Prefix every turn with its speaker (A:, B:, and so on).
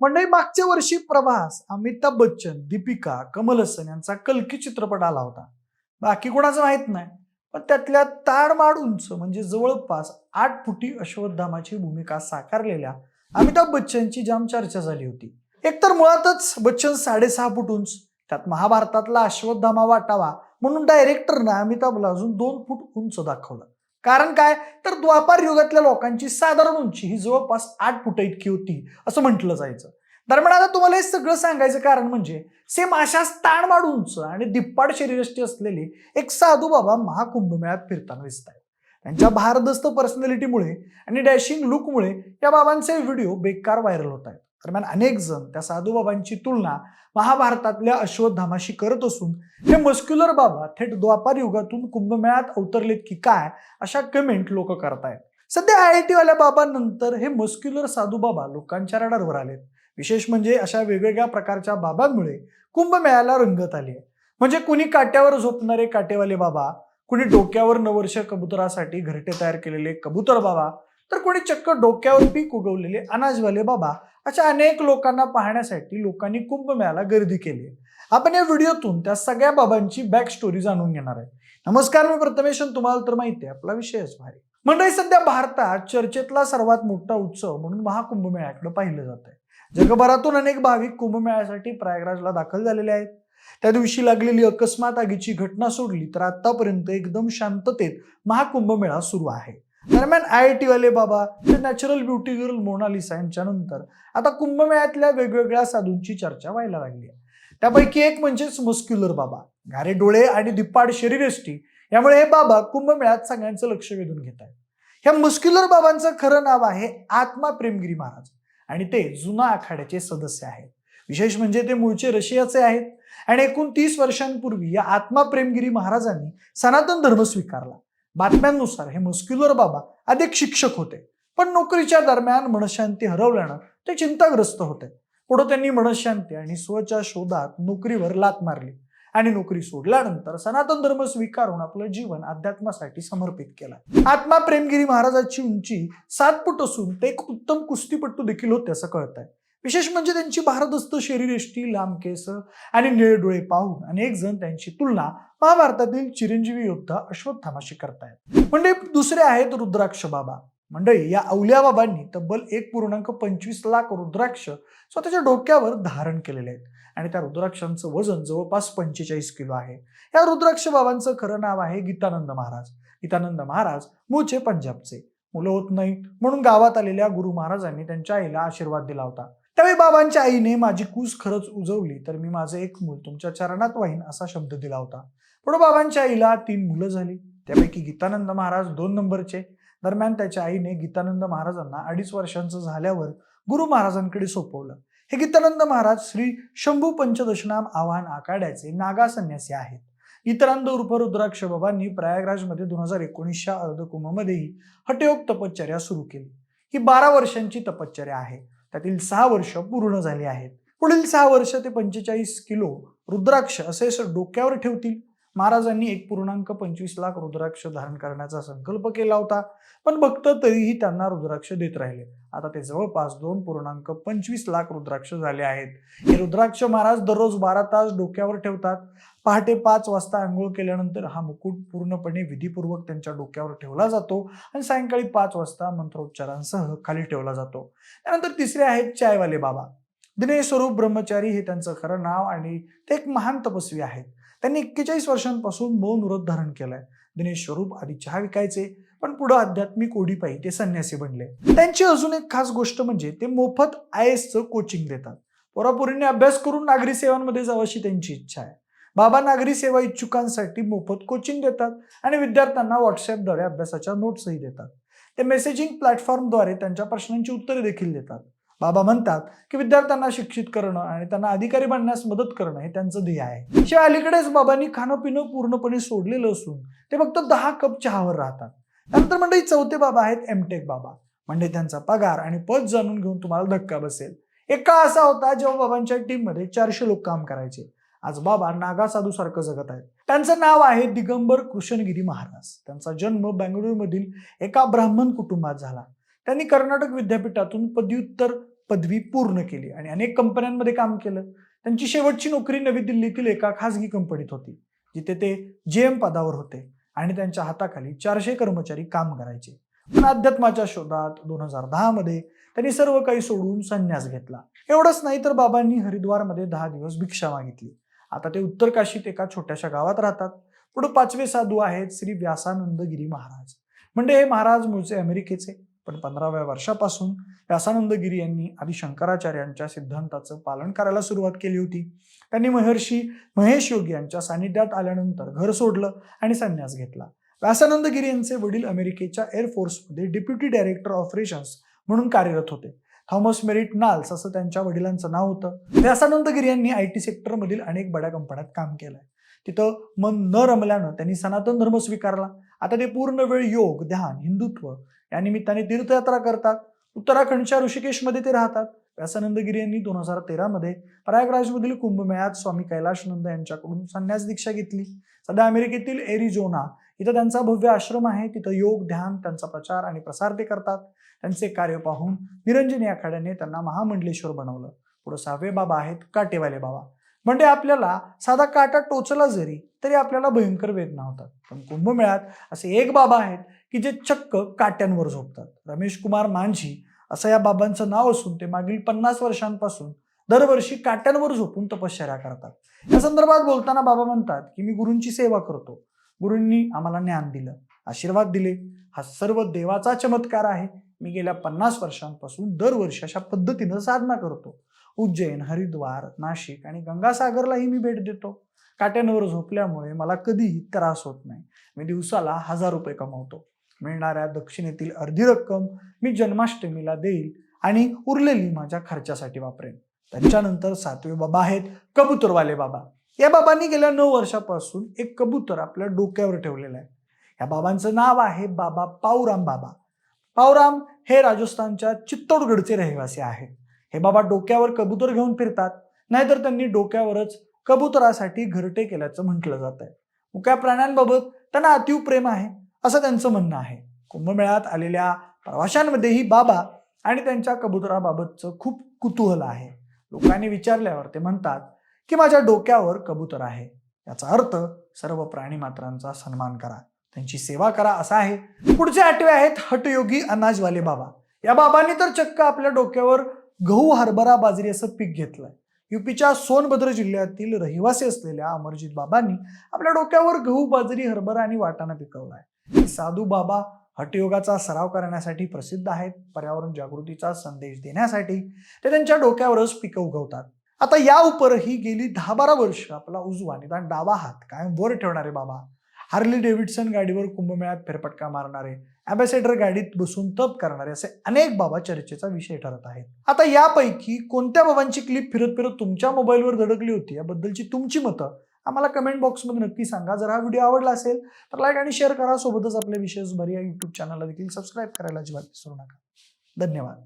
A: मंडळी मागच्या वर्षी प्रभास अमिताभ बच्चन दीपिका कमल हसन यांचा कलकी चित्रपट आला होता. बाकी कोणाचं माहीत नाही. पण त्यातल्या ताडमाड उंच म्हणजे जवळपास आठ फुटी अश्वत्थामाची भूमिका साकारलेल्या अमिताभ बच्चनची जाम चर्चा झाली होती. एकतर मुळातच बच्चन साडेसहा फूट उंच त्यात महाभारतातला अश्वत्थामा वाटावा म्हणून डायरेक्टरनं अमिताभला अजून दोन फूट उंच दाखवलं. कारण काय? तर द्वापार युगातल्या लोकांची साधारण उंची ही जवळपास आठ फुट इतकी होती असं म्हटलं जायचं. दरम्यान आता तुम्हाला हे सगळं सांगायचं कारण म्हणजे सेम अशाच ताणमाड उंच आणि दिप्पाड शरीरष्टी असलेले एक साधू बाबा महाकुंभमेळ्यात फिरताना दिसत आहेत त्यांच्या भारदस्त पर्सनॅलिटीमुळे आणि डॅशिंग लुकमुळे या बाबांचे व्हिडिओ बेकार व्हायरल होत आहेत. दरम्यान अनेक जण त्या साधू बाबांची तुलना महाभारतातल्या अश्वत्थामाशी करत असून हे मस्क्युलर बाबा थेट द्वापार युगातून कुंभमेळ्यात अवतरलेत की काय अशा कमेंट लोक करतायत. सध्या आय आय टीवाल्या बाबांनंतर हे मस्क्युलर साधू बाबा लोकांच्या रडारवर आलेत. विशेष म्हणजे अशा वेगवेगळ्या प्रकारच्या बाबांमुळे कुंभमेळ्याला रंगत आली आहे. म्हणजे कुणी काट्यावर झोपणारे काटेवाले बाबा कुणी डोक्यावर नवर्ष कबुतरासाठी घरटे तयार केलेले कबुतर बाबा तर कोणी चक्क डोक्यावर पीक उगवलेले अनाजवाले बाबा अशा अनेक लोकांना पाहण्यासाठी लोकांनी कुंभमेळ्याला गर्दी केली आहे. आपण या व्हिडिओतून त्या सगळ्या बाबांची बॅक स्टोरी जाणून घेणार आहे. नमस्कार मी प्रथमेशन तुम्हाला तर माहिती आहे आपला विषयच भारी. मंडळी सध्या भारतात चर्चेतला सर्वात मोठा उत्सव म्हणून महाकुंभमेळ्याकडे पाहिलं जात आहे. जगभरातून अनेक भाविक कुंभमेळ्यासाठी प्रयागराजला दाखल झालेले आहेत. त्या दिवशी लागलेली अकस्मात आगीची घटना सोडली तर आतापर्यंत एकदम शांततेत महाकुंभमेळा सुरू आहे. दरम्यान आय आय टी वाले बाबा ते नॅचरल ब्युटी गर्ल मोनालिसा यांच्यानंतर आता कुंभमेळ्यातल्या वेगवेगळ्या साधूंची चर्चा व्हायला लागली आहे. त्यापैकी एक म्हणजेच मस्क्युलर बाबा. घारे डोळे आणि दिप्पाड शरीरयष्टी यामुळे हे बाबा कुंभमेळ्यात सगळ्यांचं लक्ष वेधून घेत आहेत. ह्या मस्क्युलर बाबांचं खरं नाव आहे आत्मा प्रेमगिरी महाराज आणि ते जुना आखाड्याचे सदस्य आहेत. विशेष म्हणजे ते मूळचे रशियाचे आहेत. आणि एकूण तीस वर्षांपूर्वी या आत्मा प्रेमगिरी महाराजांनी सनातन धर्म स्वीकारला. बातम्यांनुसार हे मस्क्युलर बाबा अधिक शिक्षक होते. पण नोकरीच्या दरम्यान मनशांती हरवल्यानं ते चिंताग्रस्त होते. पुढे त्यांनी मनशांती आणि स्वच्या शोधात नोकरीवर लात मारली. आणि नोकरी सोडल्यानंतर सनातन धर्म स्वीकारून आपलं जीवन अध्यात्मासाठी समर्पित केलं. आत्मा प्रेमगिरी महाराजाची उंची सात फूट असून ते एक उत्तम कुस्तीपट्टू देखील होते असं कळत आहे विशेष म्हणजे त्यांची भारदस्त शरीरेष्टी लांब केस आणि निळे डोळे पाहून अनेक जण त्यांची तुलना महाभारतातील चिरंजीवी योद्धा अश्वत्थामाशी करतायत. म्हणजे दुसरे आहेत रुद्राक्ष बाबा. मंडळी या अवल्या बाबांनी तब्बल एक पूर्णांक पंचवीस लाख रुद्राक्ष स्वतःच्या डोक्यावर धारण केलेले आहेत. आणि त्या रुद्राक्षांचं वजन जवळपास पंचेचाळीस किलो आहे. या रुद्राक्ष बाबांचं खरं नाव आहे गीतानंद महाराज. गीतानंद महाराज मूळचे पंजाबचे. मुलं होत नाहीत. म्हणून गावात आलेल्या गुरु महाराजांनी त्यांच्या आईला आशीर्वाद दिला होता. त्यावेळी बाबांच्या आईने माझी कूस खरंच उजवली तर मी माझं एक मूल तुमच्या चरणात वाहीन असा शब्द दिला होता. पुढे बाबांच्या आईला तीन मुलं झाली. त्यापैकी गीतानंद महाराज दोन नंबरचे. दरम्यान त्याच्या आईने गीतानंद महाराजांना अडीच वर्षांचं झाल्यावर गुरु महाराजांकडे सोपवलं. हे गीतानंद महाराज श्री शंभू पंचदशनाम आव्हान आखाड्याचे नागा संन्यासी आहेत. गीतानंद उर्फ रुद्राक्ष बाबांनी प्रयागराजमध्ये दोन हजार एकोणीसच्या अर्धकुंभमध्येही हटयोग तपश्चर्या सुरू केली. ही बारा वर्षांची तपश्चर्या आहे. त्यातील सहा वर्ष पूर्ण झाली आहेत. पुढील सहा वर्ष ते पंचेचाळीस किलो रुद्राक्ष असे डोक्यावर ठेवतील. महाराजांनी एक पूर्णांक पंचवीस लाख रुद्राक्ष धारण करण्याचा संकल्प केला होता. पण भक्त तरीही त्यांना रुद्राक्ष देत राहिले. आता ते जवळपास दोन पूर्णांक पंचवीस लाख रुद्राक्ष झाले आहेत. हे रुद्राक्ष महाराज दररोज बारा तास डोक्यावर ठेवतात. पहाटे पाच वाजता आंघोळ केल्यानंतर हा मुकुट पूर्णपणे विधीपूर्वक त्यांच्या डोक्यावर ठेवला जातो आणि सायंकाळी पाच वाजता मंत्रोच्चारांसह खाली ठेवला जातो. त्यानंतर तिसरे आहेत चायवाले बाबा. दिनेश स्वरूप ब्रह्मचारी हे त्यांचं खरं नाव आणि ते एक महान तपस्वी आहेत. त्यांनी एक्केचाळीस वर्षांपासून मौन व्रत धारण केलंय. दिनेश स्वरूप आधी चहा विकायचे पण पुढे आध्यात्मिक ओढीपायी ते संन्यासी बनले. त्यांची अजून एक खास गोष्ट म्हणजे ते मोफत आय एसचं कोचिंग देतात. पोरापोरींनी अभ्यास करून नागरी सेवांमध्ये जावशी त्यांची इच्छा आहे. बाबा नागरी सेवा इच्छुकांसाठी मोफत कोचिंग देतात आणि विद्यार्थ्यांना व्हॉट्सअपद्वारे अभ्यासाच्या नोट्सही देतात. ते मेसेजिंग प्लॅटफॉर्मद्वारे त्यांच्या प्रश्नांची उत्तरे देखील देतात. बाबा म्हणतात की विद्यार्थ्यांना शिक्षित करणं आणि त्यांना अधिकारी बनण्यास मदत करणं हे त्यांचं ध्येय आहे. शिवाय अलीकडेच बाबांनी खाणं पिणं पूर्णपणे सोडलेलं असून ते फक्त दहा कप चहावर राहतात. त्यानंतर म्हणजे चौथे बाबा आहेत एमटेक बाबा. म्हणजे त्यांचा पगार आणि पद जाणून घेऊन तुम्हाला धक्का बसेल. एक काळ असा होता जेव्हा बाबांच्या टीममध्ये चारशे लोक काम करायचे. आज बाबा नागा साधू सारखं जगत आहेत. त्यांचं नाव आहे दिगंबर कृष्णगिरी महाराज. त्यांचा जन्म बेंगळुरूमधील एका ब्राह्मण कुटुंबात झाला. त्यांनी कर्नाटक विद्यापीठातून पदव्युत्तर पदवी पूर्ण केली आणि अनेक कंपन्यांमध्ये काम केलं. त्यांची शेवटची नोकरी नवी दिल्लीतील एका खासगी कंपनीत होती जिथे ते जे एम पदावर होते आणि त्यांच्या हाताखाली चारशे कर्मचारी काम करायचे. पण अध्यात्माच्या शोधात दोन हजार दहा मध्ये त्यांनी सर्व काही सोडून संन्यास घेतला. एवढंच नाही तर बाबांनी हरिद्वारमध्ये दहा दिवस भिक्षा मागितली. आता ते उत्तर काशीत एका छोट्याशा गावात राहतात. पुढे पाचवे साधू आहेत श्री व्यासानंद गिरी महाराज. म्हणजे हे महाराज मूळचे अमेरिकेचे. पण पंधराव्या वर्षापासून व्यासानंद गिरी यांनी आधी शंकराचार्यांच्या सिद्धांताचं पालन करायला सुरुवात केली होती. त्यांनी महर्षी महेश योगी यांच्या सानिध्यात आल्यानंतर घर सोडलं आणि संन्यास घेतला. व्यासानंद गिरी यांचे वडील अमेरिकेच्या एअरफोर्समध्ये डेप्युटी डायरेक्टर ऑपरेशन्स म्हणून कार्यरत होते. थॉमस मेरिट नाल्स असं त्यांच्या वडिलांचं नाव होतं. व्यासानंद गिरी यांनी आय टी सेक्टरमधील अनेक बड्या कंपन्यात काम केलंय. तिथं मन न रमल्यानं त्यांनी सनातन धर्म स्वीकारला. आता ते पूर्ण वेळ योग ध्यान हिंदुत्व या निमित्ताने तीर्थयात्रा करतात. उत्तराखंडच्या ऋषिकेशमध्ये ते राहतात. व्यासानंद गिरी यांनी दोन हजार तेरामध्ये प्रयागराजमधील कुंभमेळ्यात स्वामी कैलाशनंद यांच्याकडून संन्यास दीक्षा घेतली. सध्या अमेरिकेतील एरिझोना इथं त्यांचा भव्य आश्रम आहे. तिथं योग ध्यान त्यांचा प्रचार आणि प्रसार ते करतात. त्यांचे कार्य पाहून निरंजनी आखाड्याने त्यांना महामंडलेश्वर बनवलं. पुढे सहावे बाबा आहेत काटेवाले बाबा. म्हणजे आपल्याला साधा काटा टोचला जरी तरी आपल्याला भयंकर वेदना होतात. पण कुंभमेळ्यात असे एक बाबा आहेत की जे चक्क काट्यांवर झोपतात. रमेश कुमार मांझी असं या बाबांचं नाव असून ते मागील पन्नास वर्षांपासून दरवर्षी काट्यांवर झोपून तपश्चर्या करतात. या संदर्भात बोलताना बाबा म्हणतात की मी गुरूंची सेवा करतो. गुरूंनी आम्हाला ज्ञान दिलं आशीर्वाद दिले. हा सर्व देवाचा चमत्कार आहे. मी गेल्या पन्नास वर्षांपासून दरवर्षी अशा पद्धतीनं साधना करतो. उज्जैन हरिद्वार नाशिक आणि गंगासागरलाही मी भेट देतो. काट्यांवर झोपल्यामुळे मला कधीही त्रास होत नाही. मी दिवसाला हजार रुपये कमावतो. मिळणाऱ्या दक्षिणेतील अर्धी रक्कम मी जन्माष्टमीला देईल आणि उरलेली माझ्या खर्चासाठी वापरेन. त्यांच्यानंतर सातवे बाबा आहेत कबूतरवाले बाबा. या बाबांनी गेल्या नऊ वर्षापासून एक कबूतर आपल्या डोक्यावर ठेवलेलं आहे. या बाबांचं नाव आहे बाबा पावराम बाबा. पावराम हे राजस्थानच्या चित्तोडगडचे रहिवासी आहेत. हे बाबा डोक्यावर कबूतर घेऊन फिरतात नाहीतर त्यांनी डोक्यावरच कबुतरासाठी घरटे केल्याचं म्हटलं जात आहे मुक्या प्राण्यांबाबत त्यांना अतिव प्रेम आहे असं त्यांचं म्हणणं आहे. कुंभमेळ्यात आलेल्या प्रवाशांमध्येही बाबा आणि त्यांच्या कबुतराबाबतचं खूप कुतूहल आहे. लोकांनी विचारल्यावर ते म्हणतात की माझ्या डोक्यावर कबूतर आहे. याचा अर्थ सर्व प्राणी मात्रांचा सन्मान करा. त्यांची सेवा करा असा आहे. पुढचे आठवे आहेत हटयोगी अनाजवाले बाबा. या बाबांनी तर चक्क आपल्या डोक्यावर गहू हरभरा बाजरी असं पीक घेतलंय. युपीच्या सोनभद्र जिल्ह्यातील रहिवासी असलेल्या अमरजित बाबांनी आपल्या डोक्यावर गहू बाजरी हरभरा आणि वाटाणा पिकवलाय. साधू बाबा हटयोगाचा सराव करण्यासाठी प्रसिद्ध आहेत. पर्यावरण जागृतीचा संदेश देण्यासाठी ते त्यांच्या डोक्यावरच पिकं उगवतात. आता या उपरही गेली दहा बारा वर्ष आपला उजवा निदान डावा हात कायम वर ठेवणारे बाबा. हार्ली डेव्हिडसन गाडीवर कुंभमेळ्यात फेरफटका मारणारे अँबॅसेडर गाडीत बसून तप करणारे असे अनेक बाबा चर्चेचा विषय ठरत आहेत. आता यापैकी कोणत्या बाबांची क्लिप फिरत फिरत तुमच्या मोबाईलवर धडकली होती? याबद्दलची तुमची मतं आम्हाला कमेंट बॉक्समध्ये नक्की सांगा. जर हा व्हिडिओ आवडला असेल तर लाईक आणि शेअर करा. सोबतच आपल्या विशेष बरी या युट्यूब चॅनलला देखील सबस्क्राईब करायला अजिबात विसरू नका. धन्यवाद.